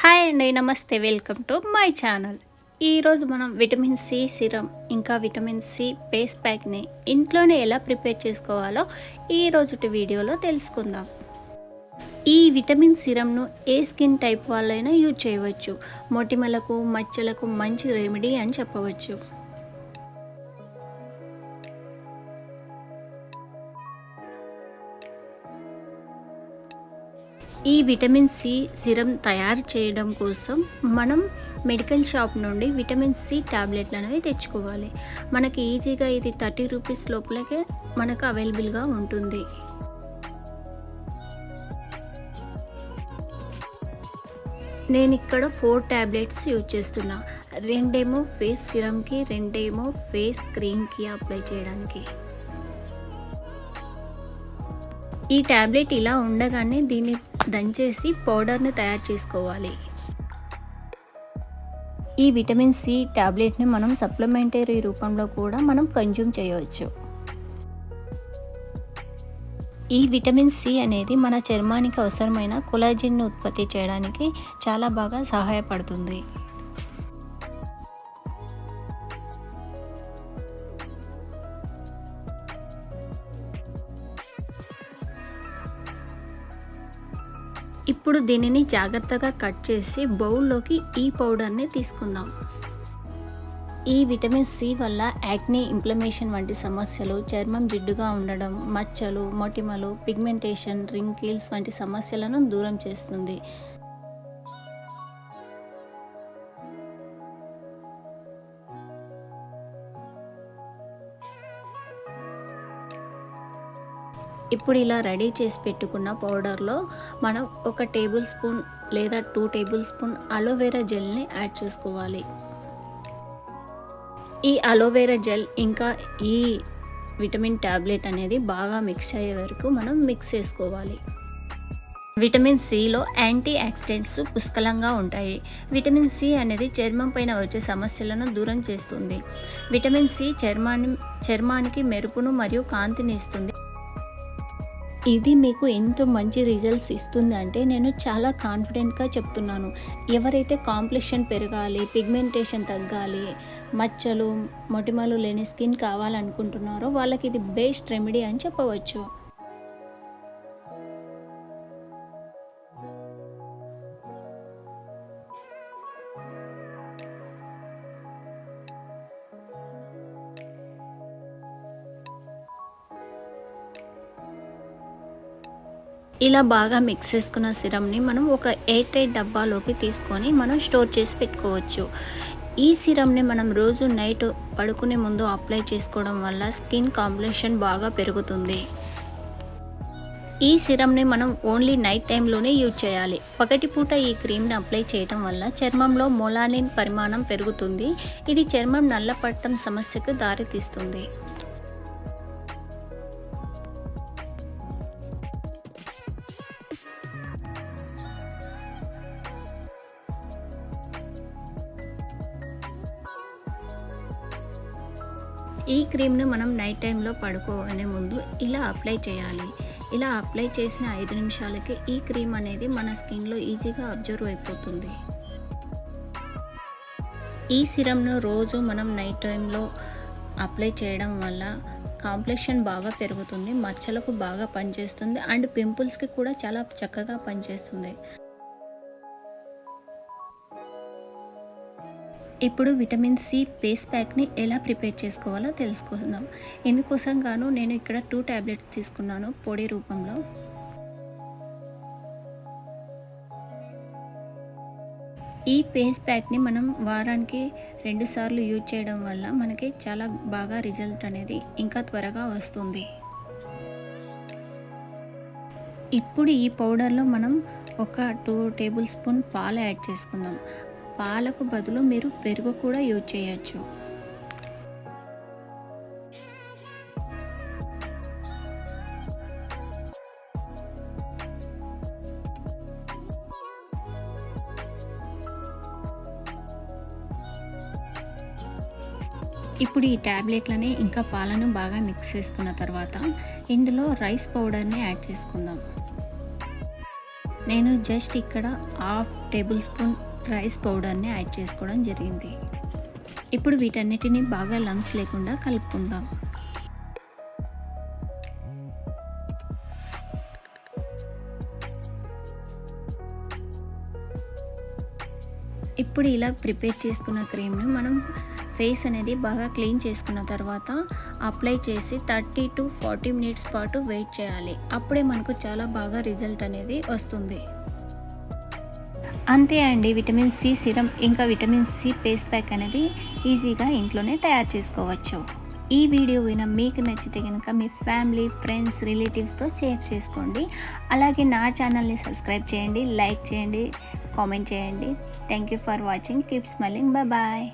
Hi అండి నమస్తే welcome to my channel. ఈరోజు మనం విటమిన్ సి సిరం ఇంకా విటమిన్ సి పేస్ ప్యాక్ని ఇంట్లోనే ఎలా ప్రిపేర్ చేసుకోవాలో ఈ వీడియోలో తెలుసుకుందాం. ఈ విటమిన్ సిరంను ఏ స్కిన్ టైప్ వాళ్ళైనా యూజ్ చేయవచ్చు. మొటిమలకు మచ్చలకు మంచి రెమెడీ అని చెప్పవచ్చు. ఈ విటమిన్ సి సిరం తయారు చేయడం కోసం మనం మెడికల్ షాప్ నుండి విటమిన్ సి టాబ్లెట్లు అనేవి తెచ్చుకోవాలి. మనకి ఈజీగా ఇది థర్టీ రూపీస్ లోపలకే మనకు అవైలబుల్గా ఉంటుంది. నేను ఇక్కడ ఫోర్ ట్యాబ్లెట్స్ యూజ్ చేస్తున్నా. రెండేమో ఫేస్ సిరంకి రెండేమో ఫేస్ క్రీమ్కి అప్లై చేయడానికి. ఈ ట్యాబ్లెట్ ఇలా ఉండగానే దీన్ని దంచేసి పౌడర్ని తయారు చేసుకోవాలి. ఈ విటమిన్ సి ట్యాబ్లెట్ని మనం సప్లిమెంటరీ రూపంలో కూడా మనం కన్జ్యూమ్ చేయవచ్చు. ఈ విటమిన్ సి అనేది మన చర్మానికి అవసరమైన కొలాజిన్ను ఉత్పత్తి చేయడానికి చాలా బాగా సహాయపడుతుంది. ఇప్పుడు దీనిని జాగ్రత్తగా కట్ చేసి బౌల్లోకి ఈ పౌడర్ని తీసుకుందాం. ఈ విటమిన్ సి వల్ల యాక్నీ ఇంప్లమేషన్ వంటి సమస్యలు చర్మం జిడ్డుగా ఉండడం మచ్చలు మొటిమలు పిగ్మెంటేషన్ రింకిల్స్ వంటి సమస్యలను దూరం చేస్తుంది. ఇప్పుడు ఇలా రెడీ చేసి పెట్టుకున్న పౌడర్లో మనం ఒక టేబుల్ స్పూన్ లేదా టూ టేబుల్ స్పూన్ అలోవెరా జెల్ని యాడ్ చేసుకోవాలి. ఈ అలోవెరా జెల్ ఇంకా ఈ విటమిన్ ట్యాబ్లెట్ అనేది బాగా మిక్స్ అయ్యే వరకు మనం మిక్స్ చేసుకోవాలి. విటమిన్ సిలో యాంటీ యాక్సిడెంట్స్ పుష్కలంగా ఉంటాయి. విటమిన్ సి అనేది చర్మం పైన వచ్చే సమస్యలను దూరం చేస్తుంది. విటమిన్ సి చర్మాన్ని చర్మానికి మెరుపును మరియు కాంతిని ఇస్తుంది. ఇది మీకు ఎంతో మంచి రిజల్ట్స్ ఇస్తుంది అంటే నేను చాలా కాన్ఫిడెంట్గా చెప్తున్నాను. ఎవరైతే కాంప్లెక్షన్ పెరగాలి పిగ్మెంటేషన్ తగ్గాలి మచ్చలు మొటిమలు లేని స్కిన్ కావాలనుకుంటున్నారో వాళ్ళకి ఇది బెస్ట్ రెమెడీ అని చెప్పవచ్చు. ఇలా బాగా మిక్స్ చేసుకున్న సిరమ్ని మనం ఒక ఎయిట్ ఎయిట్ డబ్బాలోకి తీసుకొని మనం స్టోర్ చేసి పెట్టుకోవచ్చు. ఈ సిరమ్ని మనం రోజు నైట్ పడుకునే ముందు అప్లై చేసుకోవడం వల్ల స్కిన్ కాంబినేషన్ బాగా పెరుగుతుంది. ఈ సిరమ్ని మనం ఓన్లీ నైట్ టైంలోనే యూజ్ చేయాలి. పగటి పూట ఈ క్రీమ్ని అప్లై చేయడం వల్ల చర్మంలో మొలానిన్ పరిమాణం పెరుగుతుంది. ఇది చర్మం నల్లపట్టం సమస్యకు దారితీస్తుంది. ఈ క్రీమ్ను మనం నైట్ టైంలో పడుకోనే ముందు ఇలా అప్లై చేయాలి. ఇలా అప్లై చేసిన ఐదు నిమిషాలకి ఈ క్రీమ్ అనేది మన స్కిన్లో ఈజీగా అబ్జర్వ్ అయిపోతుంది. ఈ సిరమ్ను రోజు మనం నైట్ టైంలో అప్లై చేయడం వల్ల కాంప్లెక్షన్ బాగా పెరుగుతుంది మచ్చలకు బాగా పనిచేస్తుంది అండ్ పింపుల్స్కి కూడా చాలా చక్కగా పనిచేస్తుంది. ఇప్పుడు విటమిన్ సి పేస్ ప్యాక్ని ఎలా ప్రిపేర్ చేసుకోవాలో తెలుసుకుందాం. ఇందుకోసం గాను నేను ఇక్కడ టూ ట్యాబ్లెట్స్ తీసుకున్నాను పొడి రూపంలో. ఈ పేస్ ప్యాక్ని మనం వారానికి రెండుసార్లు యూజ్ చేయడం వల్ల మనకి చాలా బాగా రిజల్ట్ అనేది ఇంకా త్వరగా వస్తుంది. ఇప్పుడు ఈ పౌడర్లో మనం ఒక టూ టేబుల్ స్పూన్ పాలు యాడ్ చేసుకుందాం. పాలకు బదులు మీరు పెరుగు కూడా యూజ్ చేయొచ్చు. ఇప్పుడు ఈ ట్యాబ్లెట్లని ఇంకా పాలను బాగా మిక్స్ చేసుకున్న తర్వాత ఇందులో రైస్ పౌడర్ని యాడ్ చేసుకుందాం. నేను జస్ట్ ఇక్కడ హాఫ్ టేబుల్ స్పూన్ రైస్ పౌడర్ని యాడ్ చేసుకోవడం జరిగింది. ఇప్పుడు వీటన్నిటిని బాగా లమ్స్ లేకుండా కలుపుకుందాం. ఇప్పుడు ఇలా ప్రిపేర్ చేసుకున్న క్రీమ్ని మనం ఫేస్ అనేది బాగా క్లీన్ చేసుకున్న తర్వాత అప్లై చేసి థర్టీ టు ఫార్టీ మినిట్స్ పాటు వెయిట్ చేయాలి. అప్పుడే మనకు చాలా బాగా రిజల్ట్ అనేది వస్తుంది. అంతే అండి విటమిన్ సి సిరం ఇంకా విటమిన్ సి పేస్ ప్యాక్ అనేది ఈజీగా ఇంట్లోనే తయారు చేసుకోవచ్చు. ఈ వీడియో విన మీకు నచ్చితే కనుక మీ ఫ్యామిలీ ఫ్రెండ్స్ రిలేటివ్స్తో షేర్ చేసుకోండి. అలాగే నా ఛానల్ని సబ్స్క్రైబ్ చేయండి లైక్ చేయండి కామెంట్ చేయండి. Thank you for watching. Keep smiling. Bye bye.